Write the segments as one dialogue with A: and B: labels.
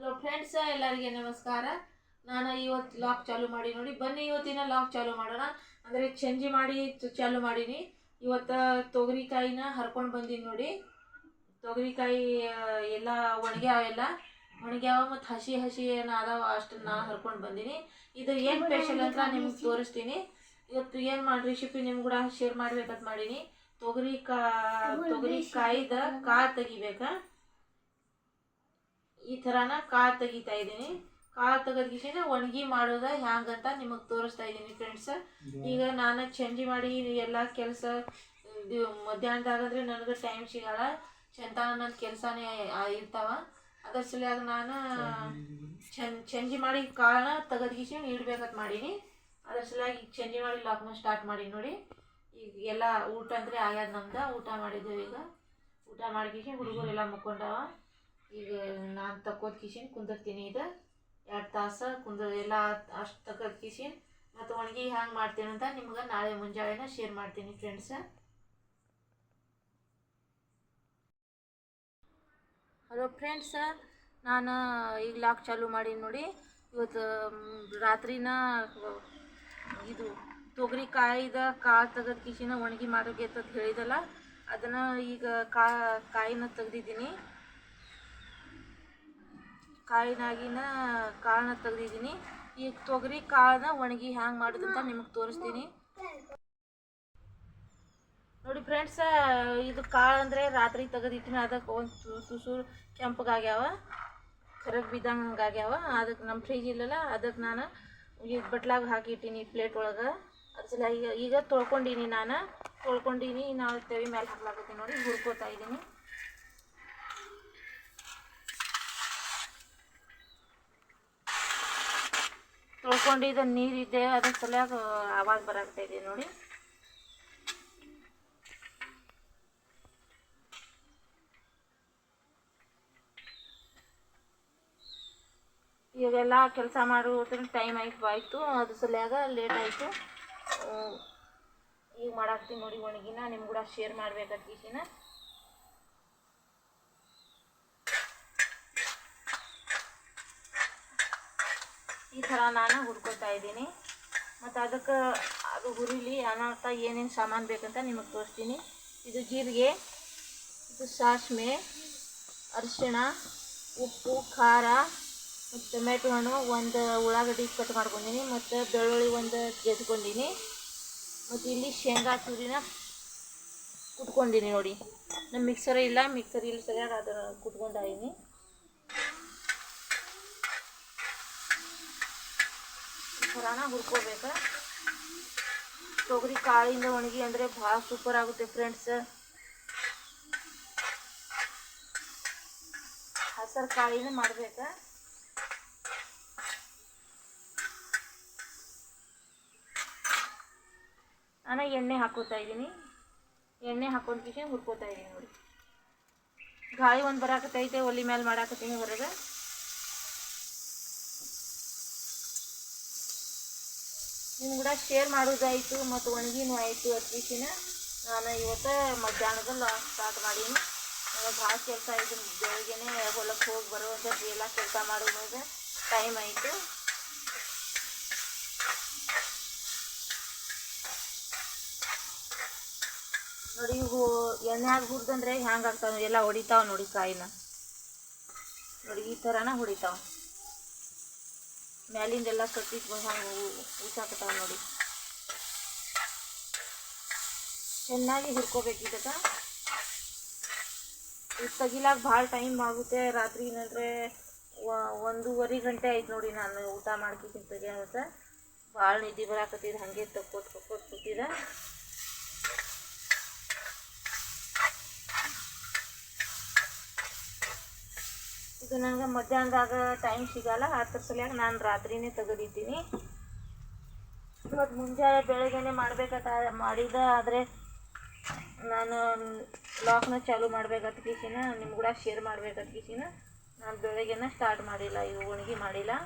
A: Hello friends ಎಲ್ಲರಿಗೆ ನಮಸ್ಕಾರ. ನಾನು ಇವತ್ತು ಲಾಕ್ ಚಾಲು ಮಾಡಿ ನೋಡಿ ಬನ್ನಿ ಇವತ್ತಿನ ಲಾಕ್ ಚಾಲು ಮಾಡೋಣ. ಅಂದರೆ ಚಂಜಿ ಮಾಡಿ ಚಾಲು ಮಾಡೀನಿ. ಇವತ್ತು ತೊಗರಿಕಾಯಿನ ಹರ್ಕೊಂಡು ಬಂದೀನಿ ನೋಡಿ. ತೊಗರಿಕಾಯಿ ಎಲ್ಲ ಒಣಗ್ಯಾವೆಲ್ಲ ಒಣಗ್ಯಾವ ಮತ್ತು ಹಸಿ ಹಸಿ ಏನು ಅದಾವ ಅಷ್ಟು ನಾನು ಹರ್ಕೊಂಡು ಬಂದೀನಿ. ಇದು ಏನು ಸ್ಪೆಷಲ್ ಅಂತ ನಿಮ್ಗೆ ತೋರಿಸ್ತೀನಿ. ಇವತ್ತು ಏನು ಮಾಡಿ ರೆಸಿಪಿ ನಿಮ್ಗೆ ಕೂಡ ಶೇರ್ ಮಾಡ್ಬೇಕಂತ ಮಾಡೀನಿ. ತೊಗರಿ ಕಾ ತೊಗರಿಕಾಯಿದ ಕಾ ತೆಗಿಬೇಕಾ? ಈ ಥರನ ಕಾಳು ತೆಗಿತಾ ಇದ್ದೀನಿ. ಕಾಳು ತೆಗೆದ್ಕಿಸಿನ ಒಣಗಿ ಮಾಡೋದ ಹ್ಯಾಂಗಂತ ನಿಮಗೆ ತೋರಿಸ್ತಾ ಇದ್ದೀನಿ ಫ್ರೆಂಡ್ಸ್ ಈಗ ನಾನು ಚಂಜಿ ಮಾಡಿ ಎಲ್ಲ ಕೆಲಸ ಮಧ್ಯಾಹ್ನದಾಗಂದ್ರೆ ನನಗೆ ಟೈಮ್ ಸಿಗಲ್ಲ. ಚಂತಾನ ನನ್ನ ಕೆಲಸನೇ ಇರ್ತಾವ. ಅದ್ರ ಸಲುವಾಗಿ ನಾನು ಚಂಜಿ ಮಾಡಿ ಕಾಳನ್ನ ತೆಗೆದ್ಕಿಸಿ ಇಡ್ಬೇಕಂತ ಮಾಡೀನಿ. ಅದ್ರ ಸಲುವಾಗಿ ಈಗ ಚಂಜಿ ಮಾಡಿ ಲಾಕ್ನ ಸ್ಟಾರ್ಟ್ ಮಾಡಿ ನೋಡಿ. ಈಗ ಎಲ್ಲ ಊಟ ಅಂದರೆ ಆಗ್ಯಾದ ನಮ್ದು. ಊಟ ಮಾಡಿದ್ದೇವೆ ಈಗ. ಊಟ ಮಾಡಿಕಿಸಿ ಹುಡುಗರೆಲ್ಲ ಮುಕ್ಕೊಂಡವ. ಈಗ ನಾನು ತಕ್ಕೋದ್ ಕಿಶಿನ್ ಕುಂದಿರ್ತೀನಿ ಇದು. ಎರಡು ತಾಸು ಕುಂದ ಎಲ್ಲ ಅಷ್ಟು ತಕ್ಕದ ಕಿಶಿನ್. ಮತ್ತು ಒಣಗಿ ಹ್ಯಾಂಗೆ ಮಾಡ್ತೀನಿ ಅಂತ ನಿಮ್ಗೆ ನಾಳೆ ಮುಂಜಾನೆನ ಶೇರ್ ಮಾಡ್ತೀನಿ ಫ್ರೆಂಡ್ಸ್ ಹಲೋ ಫ್ರೆಂಡ್ಸ್ ನಾನು ಈಗ ಲಾಕ್ ಚಾಲು ಮಾಡೀನಿ ನೋಡಿ. ಇವತ್ತು ರಾತ್ರಿನ, ಇದು ತೊಗರಿ ಕಾಯಿದ ಕಾಳು ತೆಗೆದ ಕಿಶಿನ ಒಣಗಿ ಮಾಡೋಕೆ ಅಂತ ಹೇಳಿದಲ್ಲ, ಅದನ್ನು ಈಗ ಕಾಯಿನ ತೆಗ್ದಿದ್ದೀನಿ. ಕಾಯಿನಾಗಿನ ಕಾಳನ್ನ ತೆಗ್ದಿದ್ದೀನಿ. ಈಗ ತೊಗರಿ ಕಾಳನ್ನ ಒಣಗಿ ಹ್ಯಾಂಗೆ ಮಾಡೋದಂತ ನಿಮಗೆ ತೋರಿಸ್ತೀನಿ. ನೋಡಿ ಫ್ರೆಂಡ್ಸ್, ಇದು ಕಾಳು ಅಂದರೆ ರಾತ್ರಿ ತೆಗೆದಿಟ್ಟಿನ. ಅದಕ್ಕೆ ಒಂದು ತುಸೂರು ಕೆಂಪಗಾಗ್ಯಾವ. ಕರಗ್ ಬಿದ್ದಂಗೆ ಹಂಗಾಗ್ಯಾವ ಅದಕ್ಕೆ ನಮ್ಮ ಫ್ರಿಜ್ ಇಲ್ಲಲ್ಲ ಅದಕ್ಕೆ ನಾನು ಈಗ ಬಟ್ಲಾಗ ಹಾಕಿಟ್ಟಿನಿ ಪ್ಲೇಟ್ ಒಳಗೆ. ಅದ್ರ ಸಲ ಈಗ ಈಗ ತೊಳ್ಕೊಂಡೀನಿ ನಾನು. ತೊಳ್ಕೊಂಡೀನಿ ನಾವು ತೆವಿ ಮೇಲೆ ಹಾಕ್ಲಾಕತ್ತೀನಿ. ನೋಡಿ, ಹುರ್ಕೋತಾ ಇದ್ದೀನಿ ತೊಳ್ಕೊಂಡಿದ್ದ, ನೀರಿದೆ, ಅದ್ರ ಸಲ್ಯಾಗ ಆವಾಜ್ ಬರಾಕ್ತಾ ಇದೆ ನೋಡಿ. ಇವೆಲ್ಲ ಕೆಲಸ ಮಾಡುವ ಟೈಮ್ ಆಯ್ತು ಆಯಿತು. ಅದ್ರ ಸಲುವಾಗ ಲೇಟ್ ಆಯಿತು. ಈಗ ಮಾಡಾಕ್ತೀನಿ ನೋಡಿ ಒಣಗಿನ ನಿಮ್ಗೆ ಕೂಡ ಶೇರ್ ಮಾಡ್ಬೇಕಂತ ಈ ಥರ ನಾನು ಹುರ್ಕೊತಾ ಇದ್ದೀನಿ. ಮತ್ತು ಅದಕ್ಕೆ ಅದು ಹುರಿಲಿ ಅನರ್ಥ ಏನೇನು ಸಾಮಾನು ಬೇಕಂತ ನಿಮಗೆ ತೋರಿಸ್ತೀನಿ. ಇದು ಜೀರಿಗೆ, ಇದು ಸಾಸಿವೆ ಅರಿಶಿಣ, ಉಪ್ಪು, ಖಾರ, ಮತ್ತು ಟೊಮೆಟೊ ಹಣ್ಣು, ಒಂದು ಉಳ್ಳಾಗಡ್ಡಿ ಕಟ್ ಮಾಡ್ಕೊಂಡಿನಿ, ಮತ್ತು ಬೆಳ್ಳುಳ್ಳಿ ಒಂದು ಜಜ್ಕೊಂಡಿನಿ ಮತ್ತು ಇಲ್ಲಿ ಶೇಂಗಾ ತುರಿನ ಕುಟ್ಕೊಂಡಿನಿ ನೋಡಿ. ನಮ್ಮ ಮಿಕ್ಸರ್ ಇಲ್ಲ ಮಿಕ್ಸರ್ ಇಲ್ಲಿ ಸರಿಯಾಗಿ ಅದನ್ನು ಕುಟ್ಕೊಂಡಾಗಿನಿ ಥರನ ಹುರ್ಕೋಬೇಕು ತೊಗರಿ ಕಾಳಿಂದ ಒಣಗಿ ಅಂದರೆ ಭಾಳ ಸೂಪರ್ ಆಗುತ್ತೆ ಫ್ರೆಂಡ್ಸ್ ಹಸರು ಕಾಳಿನ ಮಾಡ್ಬೇಕು. ನಾನು ಎಣ್ಣೆ ಹಾಕೋತಾ ಇದ್ದೀನಿ. ಎಣ್ಣೆ ಹಾಕೊಂಡು ಕಿಶೆ ಹುರ್ಕೋತಾ ಇದ್ದೀನಿ ನೋಡಿ. ಗಾಳಿ ಒಂದು ಬರಾಕತ್ತೈತೆ ಒಲಿ ಮೇಲೆ ಮಾಡಾಕತ್ತೀನಿ ಹೊರಗೆ. ನಿಮ್ಗೆ ಕೂಡ ಶೇರ್ ಮಾಡೋದಾಯಿತು ಮತ್ತು ಒಣಗಿನೂ ಆಯಿತು ಅಟ್ಲೀಸಿನ ನಾನು ಇವತ್ತು ಮಧ್ಯಾಹ್ನದಲ್ಲಿ ಸ್ಟಾರ್ಟ್ ಮಾಡೀನಿ. ನನಗೆ ಭಾಳ ಕೆಲಸ ಆಯಿತು. ಬೆಳಗ್ಗೆನೇ ಹೊಲಕ್ಕೆ ಹೋಗಿ ಬರುವಂಥ ಎಲ್ಲ ಕೆಲಸ ಮಾಡೋದು ಟೈಮ್ ಆಯಿತು. ನೋಡಿ ಇವು ಎಣ್ಣೆಯಾಗ ಹುರಿದಂದ್ರೆ ಹ್ಯಾಂಗೆ ಆಗ್ತಾವೆ ಎಲ್ಲ ಹೊಡಿತಾವೆ ನೋಡಿ ಕಾಯಿನ. ನೋಡಿ ಈ ಥರನ ಹೊಡಿತಾವ. ಮ್ಯಾಲಿಂದೆಲ್ಲ ಕಟ್ಟಿಟ್ಟು ಹಂಗೆ ಉಸಾಕತ್ತಾವ ನೋಡಿ. ಚೆನ್ನಾಗಿ ಹುರ್ಕೋಬೇಕು ಇದಕ್ಕೆ ಇದು ತೆಗಿಲಾಕ ಭಾಳ ಟೈಮ್ ಆಗುತ್ತೆ. ರಾತ್ರಿ ಏನಂದರೆ ಒಂದೂವರೆ ಗಂಟೆ ಆಯ್ತು ನೋಡಿ ನಾನು ಊಟ ಮಾಡ್ಕೊತೀನಿ ತೆಗಿಯೋದ ಭಾಳ ನಿದ್ದೆ ಬರಾಕತ್ತಿದ್ದು ಹಾಗೆ ತಕ್ಕೊಟ್ ತಕ್ಕೊಟ್ ಕೂತಿದ್ದೆ ಇದು ನನಗೆ ಮಧ್ಯಾಹ್ನದಾಗ ಟೈಮ್ ಸಿಗಲ್ಲ, ಅದ್ರ ಸಲುವಾಗಿ ನಾನು ರಾತ್ರಿನೇ ತೆಗೆದಿದ್ದೀನಿ. ಇವತ್ತು ಮುಂಜಾನೆ ಬೆಳಗ್ಗೆನೆ ಮಾಡ್ಬೇಕಂತ ಮಾಡಿದ, ಆದರೆ ನಾನು ಲಾಕ್ನ ಚಾಲು ಮಾಡ್ಬೇಕಂತ ಕಿಸಿನ ನಿಮ್ಗೆ ಕೂಡ ಶೇರ್ ಮಾಡ್ಬೇಕಂತ ಕಿಸಿನ ನಾನು ಬೆಳಗ್ಗೆನ ಸ್ಟಾರ್ಟ್ ಮಾಡಿಲ್ಲ ಇವು ಒಣಗಿ ಮಾಡಿಲ್ಲ.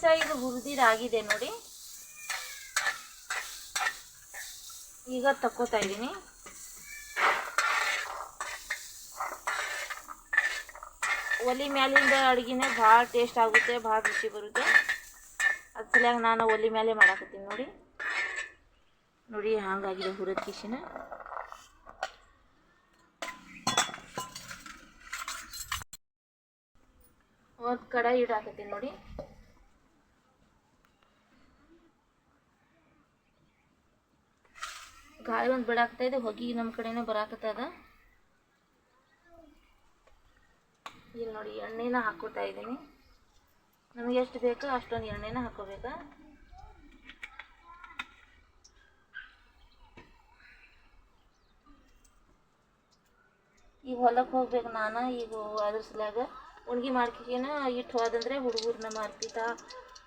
A: ಫ್ರೆಂಡ್ಸ್ ಇದು ಹುರಿದಿದಾಗಿದೆ ನೋಡಿ. ಈಗ ತಕ್ಕೋತಾ ಇದ್ದೀನಿ. ಒಲಿ ಮ್ಯಾಲಿಂದ ಅಡುಗೆನೇ ಭಾಳ ಟೇಸ್ಟ್ ಆಗುತ್ತೆ, ಭಾಳ ರುಚಿ ಬರುತ್ತೆ. ಅದ್ರ ನಾನು ಒಲಿ ಮ್ಯಾಲೆ ಮಾಡಾಕತ್ತೀನಿ ನೋಡಿ. ನೋಡಿ ಹಂಗಾಗಿದೆ ಹುರಿದ ಕಿಶಿನ. ಒಂದು ಕಡಾಯಿ ಇಡಾಕತ್ತೀನಿ ನೋಡಿ. ಗಾಳಿ ಒಂದು ಬಿಡಾಕ್ತಾ ಇದೆ, ಹೊಗೆ ನಮ್ಮ ಕಡೆನೇ ಬರಾಕತ್ತದ ಇಲ್ಲಿ ನೋಡಿ ಎಣ್ಣೆನ ಹಾಕೋತಾ ಇದ್ದೀನಿ. ನಮಗೆ ಎಷ್ಟು ಬೇಕೋ ಅಷ್ಟೊಂದು ಎಣ್ಣೆನ ಹಾಕೋಬೇಕಾ. ಈಗ ಹೊಲಕ್ಕೆ ಹೋಗ್ಬೇಕು ನಾನು, ಈಗ ಅದ್ರ ಸಲಾಗ ಉಣ್ಗಿ ಮಾಡ್ಕಿನ ಇಟ್ಟು ಹೋದಂದ್ರೆ ಹುಡುಗರು ನಮ್ಮ ಅರ್ಪಿತಾ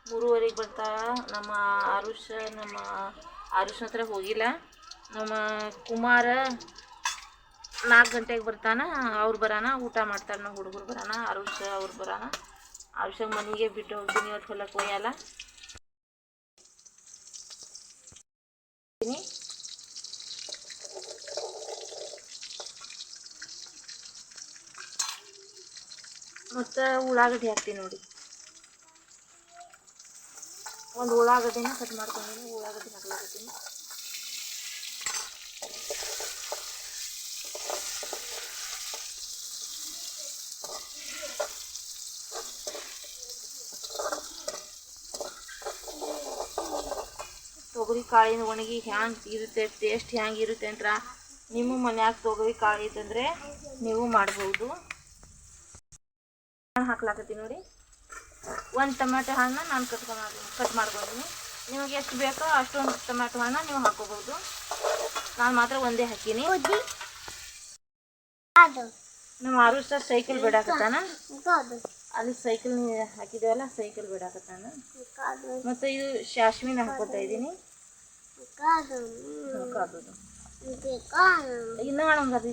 A: ಮೂರುವರೆಗೆ ಬರ್ತಾ ನಮ್ಮ ಆರುಷ, ನಮ್ಮ ಆರುಷ್ ಹತ್ರ ಹೋಗಿಲ್ಲ. ನಮ್ಮ ಕುಮಾರ ನಾಲ್ಕು ಗಂಟೆಗೆ ಬರ್ತಾನೆ ಅವ್ರು ಬರಾನ ಊಟ ಮಾಡ್ತಾರೆ ನಾವು ಹುಡುಗರು ಬರಾನ ಆರುಷ್ ಅವ್ರು ಬರಾನ. ಆರುಷ ಮನೆಗೆ ಬಿಟ್ಟು ಹೋಗ್ತೀನಿ ಇವತ್ತು ಹೊಲಕ್ಕೆ ಒಯ್ಯಲ್ಲ ಮತ್ತು ಉಳ್ಳಾಗಡ್ಡಿ ಹಾಕ್ತೀನಿ ನೋಡಿ. ಒಂದು ಉಳ್ಳಾಗಡ್ಡಿನ ಕಟ್ ಮಾಡ್ಕೊಂಡಿದ್ದೀನಿ ಉಳ್ಳಾಗಡ್ಡಿ ಹಾಕ್ಲಾಕತ್ತೀನಿ. ತೊಗರಿ ಕಾಳಿನ ಒಣಗಿ ಹ್ಯಾಂಗೆ ಇರುತ್ತೆ ಟೇಸ್ಟ್ ಹ್ಯಾಂಗೆ ಇರುತ್ತೆ ಅಂತ ನಿಮ್ಮ ಮನ್ಯಾಗ ತೊಗರಿ ಕಾಳು ಇತ್ತಂದರೆ ನೀವು ಮಾಡ್ಬೋದು. ನಾನು ಹಾಕ್ಲಾಕತ್ತೀನಿ ನೋಡಿ. ಒಂದು ಟೊಮ್ಯಾಟೊ ಹಣ್ಣು ನಾನು ಕಟ್ ಕಟ್ ಮಾಡ್ಕೊಂಡಿನಿ ನಿಮಗೆ ಎಷ್ಟು ಬೇಕೋ ಅಷ್ಟೊಂದು ಟೊಮ್ಯಾಟೊ ಹಣ್ಣು ನೀವು ಹಾಕೋಬೋದು ನಾನು ಮಾತ್ರ ಒಂದೇ ಹಾಕೀನಿ. ನಮ್ಮ ಸರ್ ಸೈಕಲ್ ಬಿಡಾಕತ್ತಾನ? ಅಲ್ಲಿ ಸೈಕಲ್ ಹಾಕಿದೇವಲ್ಲ ಸೈಕಲ್ ಬಿಡಾಕತ್ತಾನ? ಮತ್ತು ಇದು ಶಾಶ್ಮಿನ ಹಾಕೋತಾ ಇದ್ದೀನಿ. ಕಾದೋದು ಇನ್ನೂ ಹಣ್ಣು ಅದು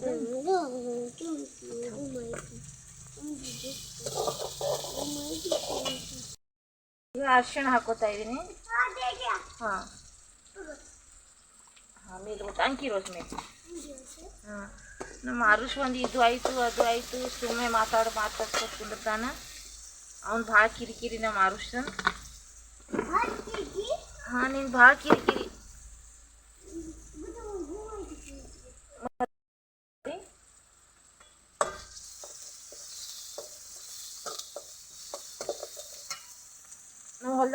A: ಈಗ ಅರಿಶಿಣ ಹಾಕೋತಾ ಇದ್ದೀನಿ ಹಾಂ ಹಾಂ ಮೇಲೆ ಅಂಕಿ ರೋಸ್ ಮೇಲೆ ಹಾಂ ನಮ್ಮ ಅರುಷ್ ಒಂದು ಇದು ಆಯಿತು ಅದು ಆಯಿತು ಸುಮ್ಮನೆ ಮಾತಾಡಿ ಮಾತಾಡ್ಸ್ಕೊಂಡು ಕುಂದಿರ್ತಾನ ಅವ್ನು ಭಾಳ ಕಿರಿಕಿರಿ ನಮ್ಮ ಅರುಷ್ ಹಾಂ ನೀನು ಭಾಳ ಕಿರಿಕಿರಿ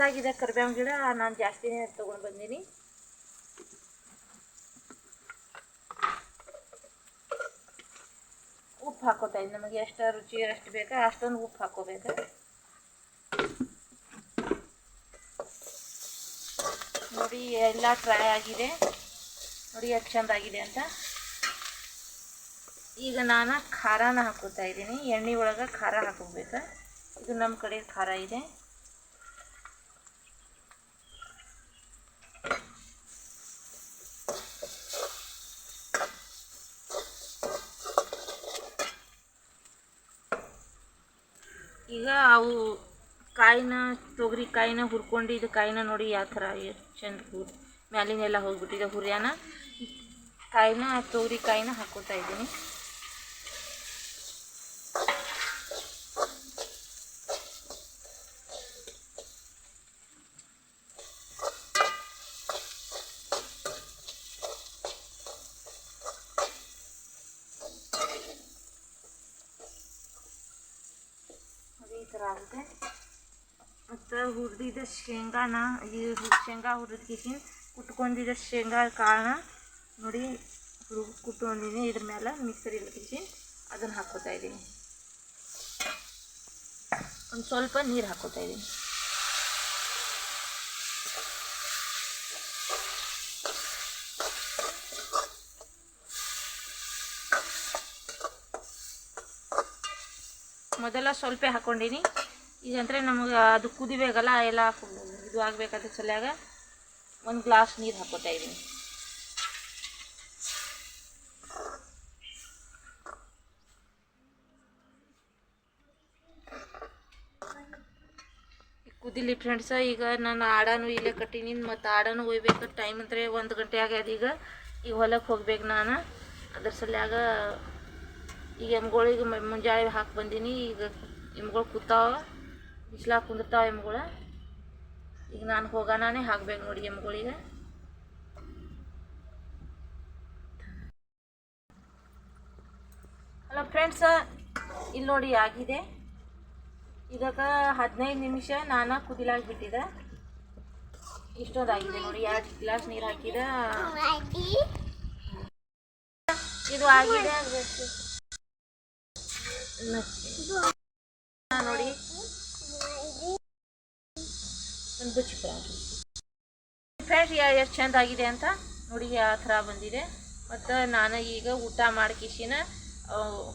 A: ನಾವು ಕರಿಬೇವು ಗಿಡ. ನಾನು ಜಾಸ್ತಿನೇ ತೊಗೊಂಡು ಬಂದೀನಿ. ಉಪ್ಪು ಹಾಕೋತಾ ಇದ್ದೀನಿ ನಮಗೆ ಎಷ್ಟು ರುಚಿ, ಎಷ್ಟು ಬೇಕಾ ಅಷ್ಟೊಂದು ಉಪ್ಪು ಹಾಕೋಬೇಕು. ನೋಡಿ, ಎಲ್ಲ ಟ್ರೈ ಆಗಿದೆ. ನೋಡಿ, ಎಷ್ಟು ಚೆಂದ ಆಗಿದೆ ಅಂತ. ಈಗ ನಾನು ಖಾರನ ಹಾಕೋತಾ ಇದ್ದೀನಿ. ಎಣ್ಣೆ ಒಳಗೆ ಖಾರ ಹಾಕೋಬೇಕು. ಇದು ನಮ್ಮ ಕಡೆ ಖಾರ ಇದೆ. ಈಗ ಅವು ಕಾಯಿನ, ತೊಗರಿ ಕಾಯಿನ ಹುರ್ಕೊಂಡು ಇದು ಕಾಯಿನ ನೋಡಿ ಯಾವ ಥರ ಎಷ್ಟು ಚಂದ ಹುರ್ ಮ್ಯಾಲಿನೆಲ್ಲ ಹೋಗ್ಬಿಟ್ಟಿದೆ ಹುರಿಯಾನ. ಕಾಯಿನ, ತೊಗರಿ ಕಾಯಿನ ಹಾಕೋತಾ ಇದ್ದೀನಿ ಅದು ಈ ಥರ ಆಗುತ್ತೆ ಮತ್ತು ಹುರಿದಿದ್ದ ಶೇಂಗಾನ ಶೇಂಗಾ ಹುರಿದ ಕಿಸಿನ ಕುಟ್ಕೊಂಡಿದ್ದ ಶೇಂಗಾ ಕಾಳನ್ನ ನೋಡಿ ಹುರು ಕುಟ್ಕೊಂಡಿದ್ದೀನಿ ಇದ್ರ ಮೇಲೆ ಮಿಕ್ಸರ್ ಕಿಸಿ ಅದನ್ನು ಹಾಕೋತಾ ಇದ್ದೀನಿ. ಒಂದು ಸ್ವಲ್ಪ ನೀರು ಹಾಕೋತಾ ಇದ್ದೀನಿ. ಮೊದಲ ಸ್ವಲ್ಪ ಹಾಕ್ಕೊಂಡಿನಿ ಈಗಂದ್ರೆ ನಮಗೆ ಅದು ಕುದಿಬೇಕಲ್ಲ, ಎಲ್ಲ ಇದು ಆಗಬೇಕಾದ ಸಲ್ಯಾಗ ಒಂದು ಗ್ಲಾಸ್ ನೀರು ಹಾಕೋತಾ ಇದ್ದೀನಿ ಕುದಿಲಿ ಫ್ರೆಂಡ್ಸ ಈಗ ನಾನು ಆಡಾನು ಇಲ್ಲೇ ಕಟ್ಟೀನಿ, ಮತ್ತು ಆಡಾನು ಒಯ್ಬೇಕು ಟೈಮ್ ಅಂದರೆ ಒಂದು ಗಂಟೆ ಆಗ್ಯದ ಈಗ. ಈಗ ಹೊಲಕ್ಕೆ ಹೋಗ್ಬೇಕು ನಾನು. ಅದ್ರ ಸಲ್ಯಾಗ ಈಗ ಎಮ್ಗಳಿಗೆ ಮುಂಜಾನೆ ಹಾಕಿ ಬಂದೀನಿ, ಈಗ ಎಮ್ಗಳು ಕೂತಾವ. ಬಿಸ್ಲಾಗ ಕುಂದಿರ್ತಾವೆ ಎಮ್ಗಳು. ಈಗ ನಾನು ಹೋಗೋಣಾನೇ ಹಾಕ್ಬೇಕು ನೋಡಿ ಎಮ್ಗಳಿಗೆ. ಹಲೋ ಫ್ರೆಂಡ್ಸ ಇಲ್ಲಿ ನೋಡಿ ಆಗಿದೆ. ಇದಕ್ಕ ಹದಿನೈದು ನಿಮಿಷ ನಾನು ಕುದಿಲಾಗಿ ಬಿಟ್ಟಿದ್ದೆ ಇಷ್ಟೊಂದಾಗಿದೆ ನೋಡಿ ಎರಡು ಗ್ಲಾಸ್ ನೀರು ಹಾಕಿದ? ಇದು ಆಗಿದೆ. ನೋಡಿ. ಒಂದು ಫ್ರೆಂಡ್ಸ್ ಎಷ್ಟು ಚಂದ ಆಗಿದೆ ಅಂತ ನೋಡಿ ಆ ಥರ ಬಂದಿದೆ. ಮತ್ತು ನಾನು ಈಗ ಊಟ ಮಾಡ್ಕಿಶಿನ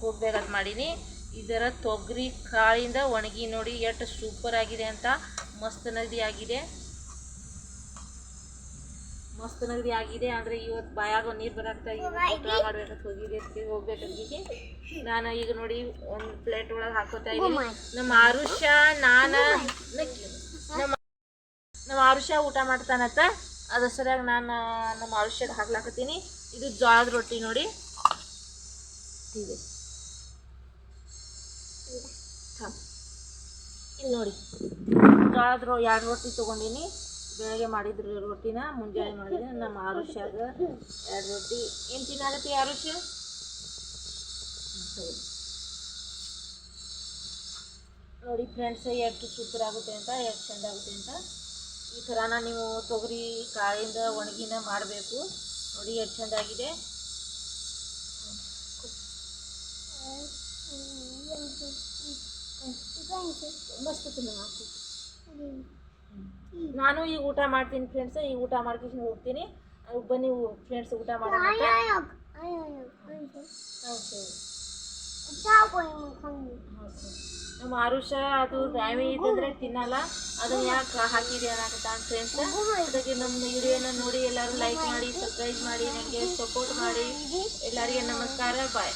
A: ಹೋಗ್ಬೇಕಂತ ಮಾಡೀನಿ. ಇದರ ತೊಗರಿ ಕಾಳಿಂದ ಒಣಗಿ ನೋಡಿ ಎಷ್ಟು ಸೂಪರ್ ಆಗಿದೆ ಅಂತ. ಮಸ್ತ್ ನಗದಿ ಆಗಿದೆ. ಮಸ್ತ್ ನಗದಿ ಆಗಿದೆ ಅಂದರೆ ಇವತ್ತು ಬಾಯಾಗ ನೀರು ಬರಾಕ್ತಾ ಊಟ ಮಾಡ್ಬೇಕಂತ ಹೋಗಿದೆ ಹೋಗ್ಬೇಕಂತ ನಾನು ಈಗ ನೋಡಿ ಒಂದು ಪ್ಲೇಟ್ ಒಳಗೆ ಹಾಕೋತಾ ಇದ್ದೀನಿ ನಮ್ಮ ಆರುಷ ನಾನು ನಮ್ಮ ಆರುಷ್ಯ ಊಟ ಮಾಡ್ತಾನತ್ತ ಅದ್ರ ಸರಿಯಾಗಿ ನಾನು, ನಮ್ಮ ಆರುಷ್ಯಗೆ ಹಾಕ್ಲಾಕತ್ತೀನಿ. ಇದು ಜೋಳದ ರೊಟ್ಟಿ ನೋಡಿ. ಇದೆ. ಇಲ್ಲಿ ನೋಡಿ. ಜೋಳದ ರೊ, ಎರಡು ರೊಟ್ಟಿ ತೊಗೊಂಡೀನಿ. ಬೆಳಗ್ಗೆ ಮಾಡಿದ್ರು ರೊಟ್ಟಿನ, ಮುಂಜಾನೆ ಮಾಡಿದ್ರೆ ನಮ್ಮ ಆರುಷ್ಯಾಗ ಎರಡು ರೊಟ್ಟಿ. ಏನು ತಿನ್ನಾಗತ್ತೆ ತಗೋ. ನೋಡಿ ಫ್ರೆಂಡ್ಸ್ ಎಷ್ಟು ಸೂಪರ್ ಆಗುತ್ತೆ ಅಂತ ಎಷ್ಟು ಚೆಂದ ಆಗುತ್ತೆ ಅಂತ. ಈ ಥರನ ನೀವು ತೊಗರಿ ಕಾಳಿಂದ ಒಣಗಿನ ಮಾಡಬೇಕು. ನೋಡಿ ಎಷ್ಟು ಚೆಂದಾಗಿದೆ. ಮಸ್ತ್ ನಾನು ಈಗ ಊಟ ಮಾಡ್ತೀನಿ ಫ್ರೆಂಡ್ಸ್ ಈಗ ಊಟ ಮಾಡ್ಕೊಂಡು ಹೋಗ್ತೀನಿ. ಬನ್ನಿ ಫ್ರೆಂಡ್ಸ್ ಊಟ ಸರಿ. ನಮ್ಮ ಆರುಷ, ಅದು ಡ್ಯಾಮಿ ಇದ್ದಂದ್ರೆ ತಿನ್ನಲ್ಲ. ಅದನ್ನ ಯಾಕೆ ಹಾಕಿದೆ ಅನ್ನಕತ್ತ ಫ್ರೆಂಡ್ಸ್ ಅದಕ್ಕೆ ನಮ್ಮ ವಿಡಿಯೋನ ನೋಡಿ ಎಲ್ಲರೂ ಲೈಕ್ ಮಾಡಿ ಸಬ್ಸ್ಕ್ರೈಬ್ ಮಾಡಿ ನನಗೆ ಸಪೋರ್ಟ್ ಮಾಡಿ. ಎಲ್ಲರಿಗೆ ನಮಸ್ಕಾರ ಬಾಯ್